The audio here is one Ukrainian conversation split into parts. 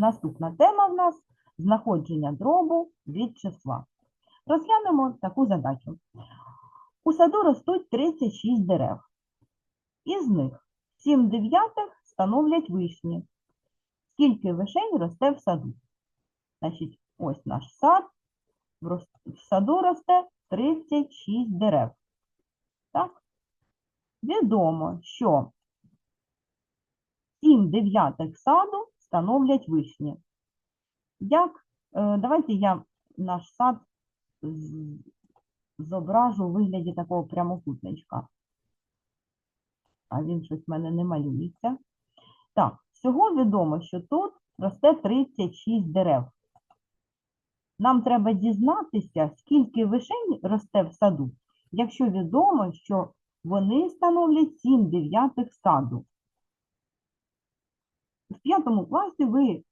Наступна тема в нас знаходження дробу від числа. Розглянемо таку задачу. У саду ростуть 36 дерев. Із них 7 дев'ятих становлять вишні. Скільки вишень росте в саду? Значить, ось наш сад. В саду росте 36 дерев. Так? Відомо, що 7 дев'ятих саду становлять вишні. Як? Е, Давайте я наш сад зображу у вигляді такого прямокутничка. А він щось в мене не малюється. Так, всього відомо, що тут росте 36 дерев. Нам треба дізнатися, скільки вишень росте в саду, якщо відомо, що вони становлять 7 дев'ятих саду. В п'ятому класі ви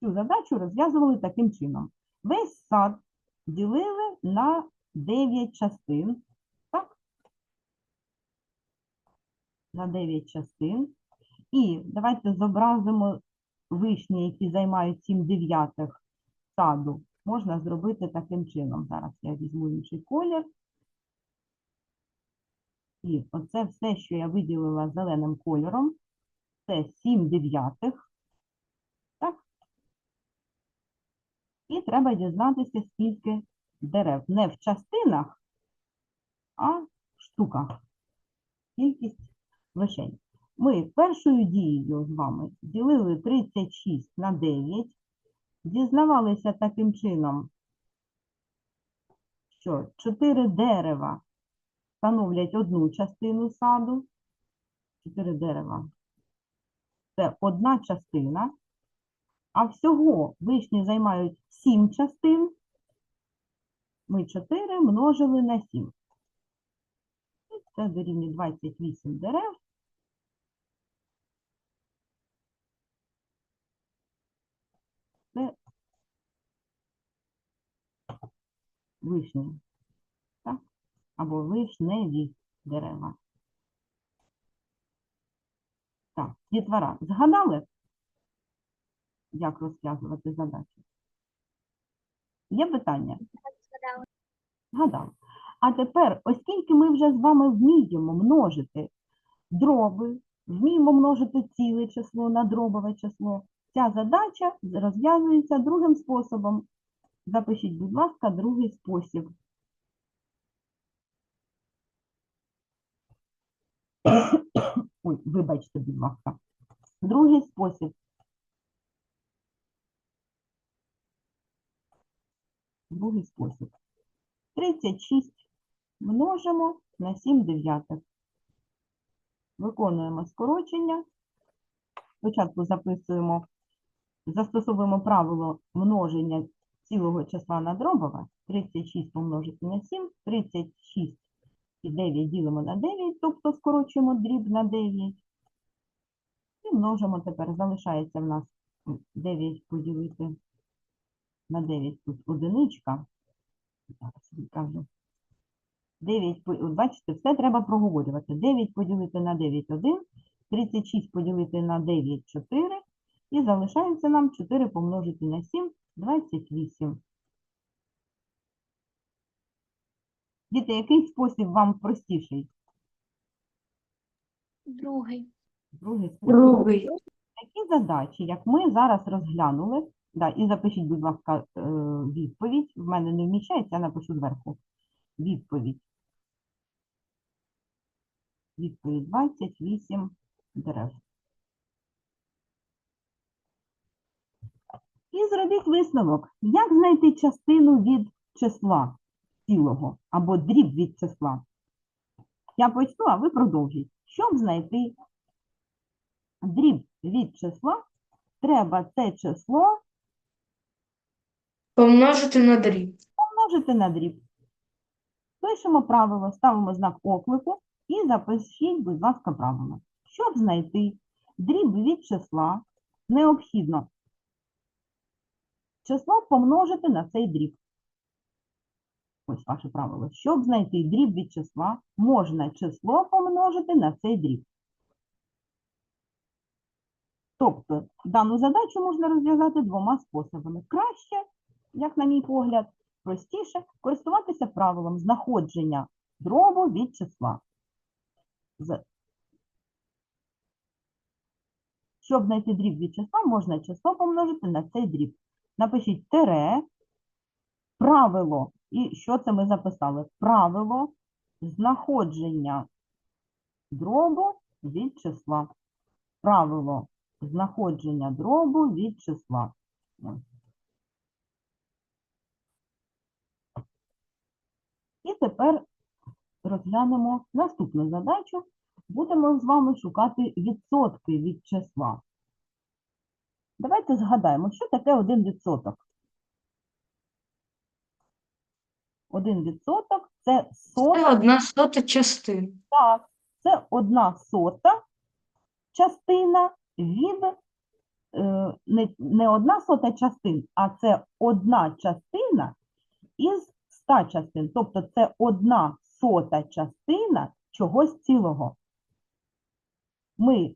цю задачу розв'язували таким чином. Весь сад ділили на 9 частин. Так? На 9 частин. І давайте зобразимо вишні, які займають 7 дев'ятих саду. Можна зробити таким чином. Зараз я візьму інший колір. І оце все, що я виділила зеленим кольором, це 7 дев'ятих. Так? І треба дізнатися, скільки дерев. Не в частинах, а в штуках. Кількість вишень. Ми першою дією з вами ділили 36 на 9, дізнавалися таким чином, що 4 дерева становлять одну частину саду. 4 дерева це одна частина, а всього вишні займають 7 частин. Ми 4 множили на 7. І це дорівнює 28 дерев. Це вишні. Так? Або вишневі дерева. Так, дітвора, згадали, як розв'язувати задачі? Є питання? Згадали. А тепер, оскільки ми вже з вами вміємо множити дроби, вміємо множити ціле число на дробове число, ця задача розв'язується другим способом. Запишіть, будь ласка, другий спосіб. Ой, вибачте, будь ласка. Другий спосіб. Другий спосіб. 36 множимо на 7 дев'ятих. Виконуємо скорочення. Спочатку записуємо, застосовуємо правило множення цілого числа на дробове. 36 помножити на 7, 36 і 9 ділимо на 9, тобто скорочуємо дріб на 9. І множимо тепер. Залишається в нас 9 поділити на 9 тут одиничка. Зараз відкажу. 9, по- бачите, все треба проговорювати. 9 поділити на 9 – 1, 36 поділити на 9 – 4, і залишається нам 4 помножити на 7 – 28. Діти, який спосіб вам простіший? Другий. Другий спосіб. Другий. Такі задачі, як ми зараз розглянули, да, і запишіть, будь ласка, е, відповідь. В мене не вміщається, я напишу зверху. Відповідь. Відповідь 28 дерев. І зробіть висновок. Як знайти частину від числа цілого або дріб від числа? Я почну, а ви продовжіть. Щоб знайти дріб від числа, треба це число Помножити на дріб. помножити на дріб. Пишемо правило, ставимо знак оклику і запишіть, будь ласка, правило. Щоб знайти дріб від числа, необхідно число помножити на цей дріб. Ось ваше правило. Щоб знайти дріб від числа, можна число помножити на цей дріб. Тобто дану задачу можна розв'язати двома способами. Краще, як на мій погляд, простіше користуватися правилом знаходження дробу від числа. Щоб знайти дріб від числа, можна число помножити на цей дріб. Напишіть тире, правило, і що це ми записали? Правило знаходження дробу від числа. Правило знаходження дробу від числа. І тепер розглянемо наступну задачу. Будемо з вами шукати відсотки від числа. Давайте згадаємо, що таке один відсоток. Один відсоток це сота. Це одна сота частин. Так, це одна сота частина від е, не, не одна сота частин, а це одна частина із ста частин. Тобто це одна сота частина чогось цілого. Ми,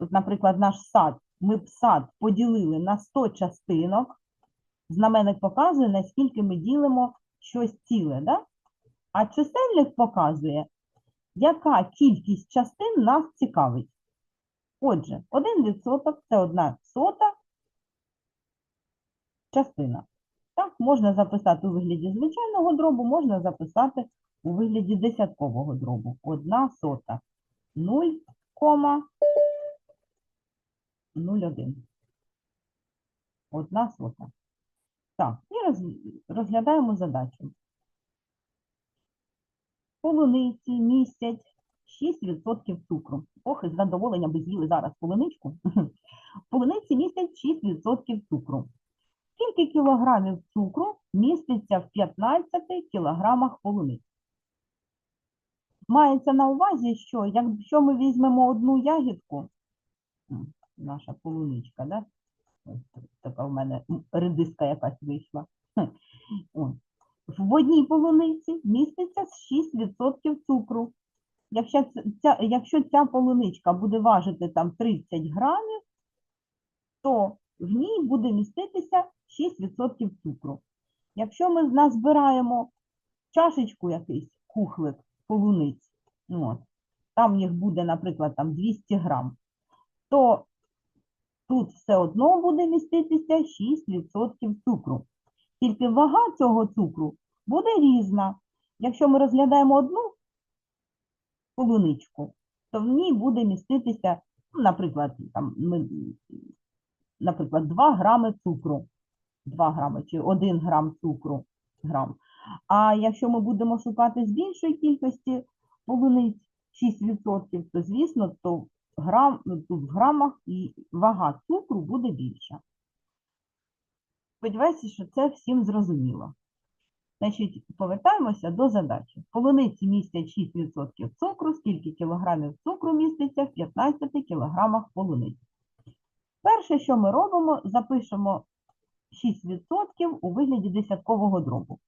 наприклад, наш сад, ми б сад поділили на 100 частинок. Знаменник показує, наскільки ми ділимо щось ціле, да? а чисельник показує, яка кількість частин нас цікавить. Отже, 1% – це одна сота частина. Так, можна записати у вигляді звичайного дробу, можна записати у вигляді десяткового дробу. Одна сота. 0,01. Одна сота. Так, і роз- розглядаємо задачу. Полуниці містять 6% цукру. Ох, із задоволенням би з'їли зараз полуничку. Полуниці містять 6% цукру. Скільки кілограмів цукру міститься в 15 кілограмах полуниць? Мається на увазі, що якщо ми візьмемо одну ягідку, наша полуничка, да? Така в мене редиска якась вийшла. В одній полуниці міститься 6% цукру. Якщо ця, якщо ця полуничка буде важити там 30 грамів, то в ній буде міститися 6% цукру. Якщо ми назбираємо чашечку якийсь кухлик полуниць, от, там їх буде, наприклад, там 200 грам, то тут все одно буде міститися 6% цукру. Тільки вага цього цукру буде різна. Якщо ми розглядаємо одну полуничку, то в ній буде міститися, ну, наприклад, там, наприклад, 2 грами цукру. 2 грами чи 1 грам цукру. Грам. А якщо ми будемо шукати з більшої кількості полуниць 6%, то, звісно, то грам, тут в грамах і вага цукру буде більша. Сподіваюся, що це всім зрозуміло. Значить, повертаємося до задачі. Полуниці містять 6% цукру, скільки кілограмів цукру міститься в 15 кілограмах полуниць. Перше, що ми робимо, запишемо 6% у вигляді десяткового дробу.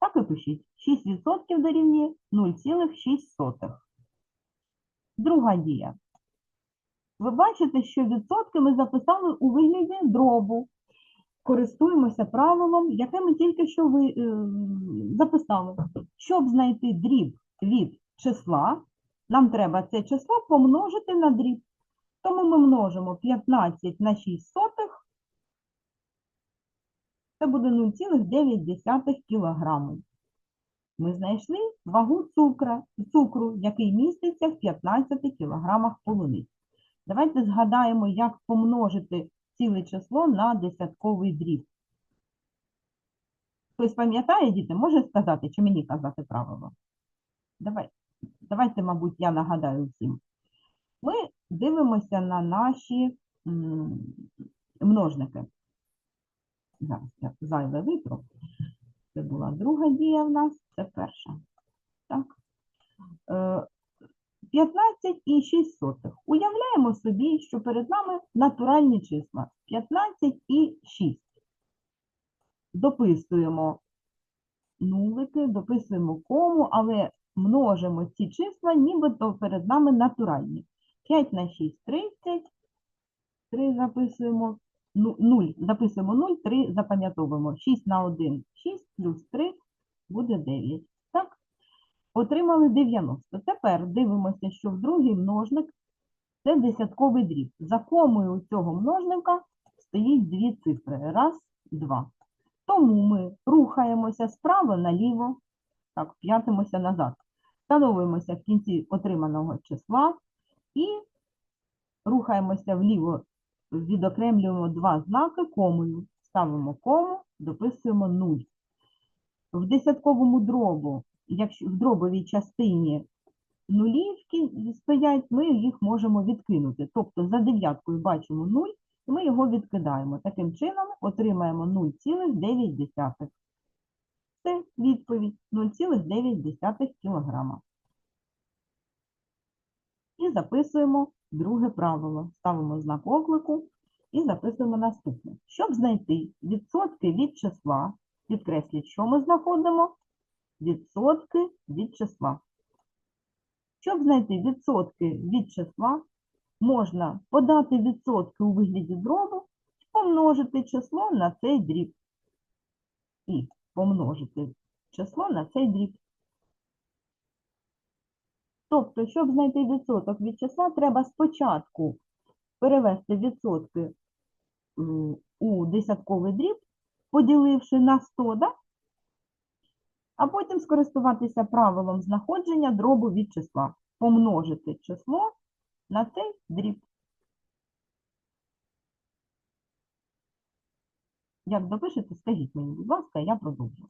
Так і пишіть. 6% дорівнює 0,6. Друга дія. Ви бачите, що відсотки ми записали у вигляді дробу. Користуємося правилом, яке ми тільки що ви, е, записали. Щоб знайти дріб від числа, нам треба це число помножити на дріб. Тому ми множимо 15 на 6 сотих. Це буде 0,9 кг. Ми знайшли вагу цукра, цукру, який міститься в 15 кг полуниць. Давайте згадаємо, як помножити ціле число на десятковий дріб. Хтось пам'ятає, діти, може сказати, чи мені казати правило? Давай, давайте, мабуть, я нагадаю всім. Ми дивимося на наші множники. Зараз я зайве витру. Це була друга дія в нас, це перша. Так. Е, 15 і 6 сотих. Уявляємо собі, що перед нами натуральні числа 15 і 6. Дописуємо нулики, дописуємо кому, але множимо ці числа, нібито перед нами натуральні. 5 на 6 – 30, 3 записуємо. Ну, 0, записуємо 0, 3 запам'ятовуємо. 6 на 1 – 6, плюс 3 буде 9. Так? Отримали 90. Тепер дивимося, що в другий множник це десятковий дріб. За комою у цього множника стоїть дві цифри. Раз, два. Тому ми рухаємося справа наліво, так, п'ятимося назад. Становимося в кінці отриманого числа і рухаємося вліво, відокремлюємо два знаки комою. Ставимо кому, дописуємо 0. В десятковому дробу, якщо в дробовій частині нулівки стоять, ми їх можемо відкинути. Тобто за дев'яткою бачимо 0, і ми його відкидаємо. Таким чином отримаємо 0,9. Це відповідь 0,9 кг. І записуємо друге правило. Ставимо знак оклику і записуємо наступне. Щоб знайти відсотки від числа, підкресліть, що ми знаходимо? Відсотки від числа. Щоб знайти відсотки від числа, можна подати відсотки у вигляді дробу помножити число на цей дріб. І помножити число на цей дріб. Тобто, щоб знайти відсоток від числа, треба спочатку перевести відсотки у десятковий дріб, поділивши на 100, да? А потім скористуватися правилом знаходження дробу від числа. Помножити число на цей дріб. Як допишете, скажіть мені, будь ласка, я продовжу.